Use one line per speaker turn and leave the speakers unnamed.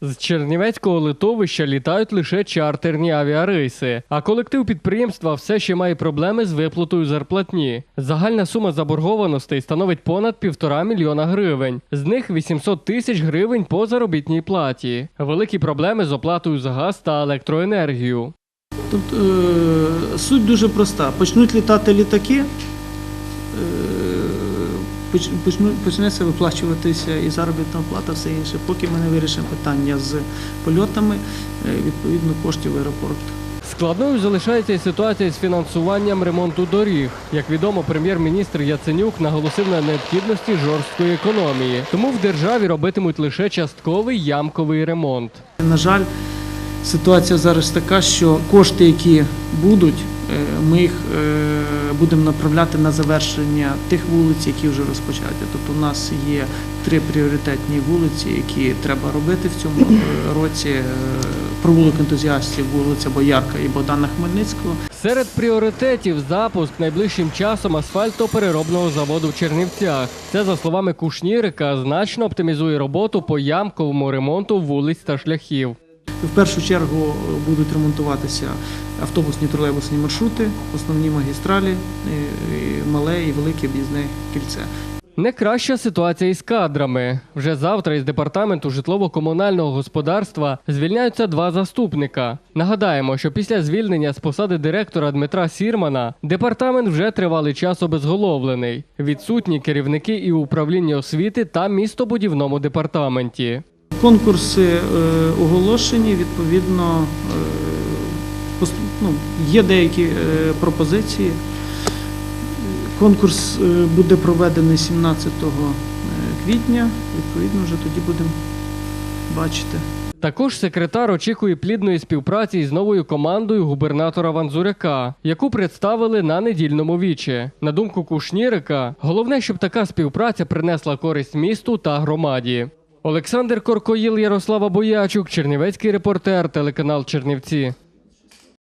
З Чернівецького литовища літають лише чартерні авіарейси, а колектив підприємства все ще має проблеми з виплатою зарплатні. Загальна сума заборгованостей становить понад півтора мільйона гривень. З них 800 тисяч гривень по заробітній платі. Великі проблеми з оплатою за газ та електроенергію.
Тут е, суть дуже проста. Почнуть літати літаки, почнеться виплачуватися і заробітна плата, все інше. Поки ми не вирішимо питання з польотами, е, відповідно коштів в аеропорт.
Складною залишається і ситуація з фінансуванням ремонту доріг. Як відомо, прем'єр-міністр Яценюк наголосив на необхідності жорсткої економії, тому в державі робитимуть лише частковий ямковий ремонт.
На жаль, ситуація зараз така, що кошти, які будуть, ми їх е, будемо направляти на завершення тих вулиць, які вже розпочаті. Тобто у нас є три пріоритетні вулиці, які треба робити в цьому е, році. Е, Провулок ентузіастів, вулиця Боярка і Богдана Хмельницького.
Серед пріоритетів запуск найближчим часом асфальтопереробного заводу в Чернівцях. Це, за словами Кушнірика, значно оптимізує роботу по ямковому ремонту вулиць та шляхів.
В першу чергу е, будуть ремонтуватися автобусні тролейбусні маршрути, основні магістралі, е, мале і велике об'їзне кільце.
Не краща ситуація із кадрами. Вже завтра із департаменту житлово-комунального господарства звільняються два заступника. Нагадаємо, що після звільнення з посади директора Дмитра Сірмана департамент вже тривалий час обезголовлений. Відсутні керівники і управління освіти та містобудівному департаменті.
Конкурси е, оголошені, відповідно, е, ну, є деякі е, пропозиції. Конкурс буде проведений 17 квітня, відповідно, вже тоді будемо бачити.
Також секретар очікує плідної співпраці із новою командою губернатора Ванзуряка, яку представили на недільному вічі. На думку Кушнірика, головне, щоб така співпраця принесла користь місту та громаді. Олександр Коркоїл, Ярослава Боячук, Чернівецький репортер, телеканал Чернівці.